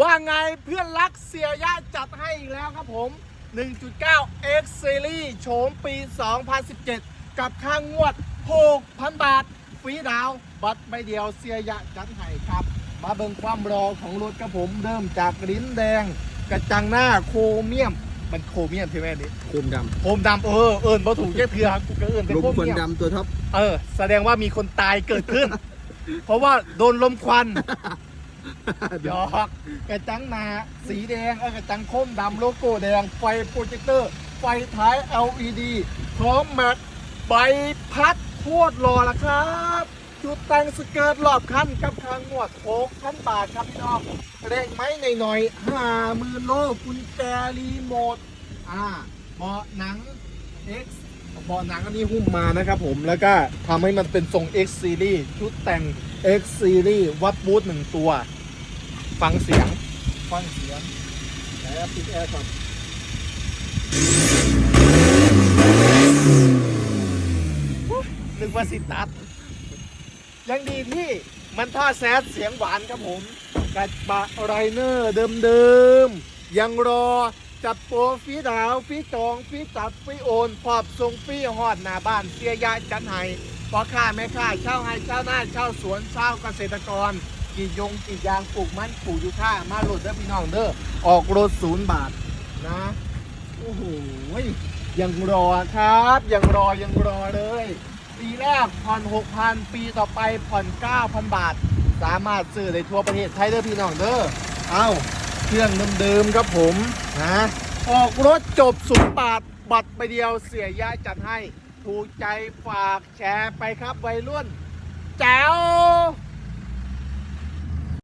ว่าไงเพื่อนรักเสียยะจัดให้อีกแล้วครับผม 1.9 X Series โฉมปี 2017 กับค่างงวด 6,000 บาทฟรีดาวน์บัตรใบเดียวเสียยะจัดให้ครับ มาเบิ่งความรอของรถครับผม เริ่มจากลิ้นแดง กระจังหน้าโครเมียม มันโครเมียมใช่ไหมอันนี่โคมดโครมดำเออ เอิญบ่ถูกแค่เพื่อกูก็เอิญำเป็นลมโครควันเมียม ดำตัวท็อป เออ แสดงว่ามีคนตายเกิดขึ้น เพราะว่าโดนลมควัน หยอกกระจังหนาสีแดงเออกระจังคมดำโลโก้แดง ไฟโปรเจคเตอร์ ไฟท้าย LED พร้อมแม็กใบพัดโคตรหล่อละครับจุดแต่งสเกิร์ตรอบคันกับคางงวดโกพันบาทครับพี่น้องเร่งไหมในหน่อยๆห้าหมื่นโลกุญแจรีโมท อ่าเบาะหนัง X บาะหนังอันนี้หุ้มมานะครับผมแล้วก็ทำให้มันเป็นทรง X Series ชุดแต่ง X Series วัดบูทหนึ่งตัว ฟังเสียง ฟังเสียงแล้วปิดแอร์ก่อนนึกว่าสิตัด ยังดีที่มันท่อแซดเสียงหวานครับผม กัดบะไรเนอร์เดิมๆ ยังรอ จัดโปฟีดาวฟีจองฟีตัดฟรีโอนพอบส่งฟรีฮอดหน้าบ้านเสียยาจันไห้พอค้าแม่ค้าเช่าให้เช่าหน้าเช่าสวนเช่าเกษตรกรกีดยงกีดยางปลูกมันปลูกยูค่ามาโหลดเด้อพี่น้องเด้อออกรถศูนย์บาทนะโอ้โหยังรอครับยังรอยังรอเลย ปีแรกผ่อน6,000ปีต่อไปผ่อน9,000บาท สามารถซื้อได้ทั่วประเทศไทยเด้อพี่น้องเด้อเอา เครื่องเดิมๆครับผมนะออกรถจบสุดบาทบัตรไปเดียวเสียย่าจัดให้ ถูกใจฝากแชร์ไปครับวัยรุ่นแจ๋ว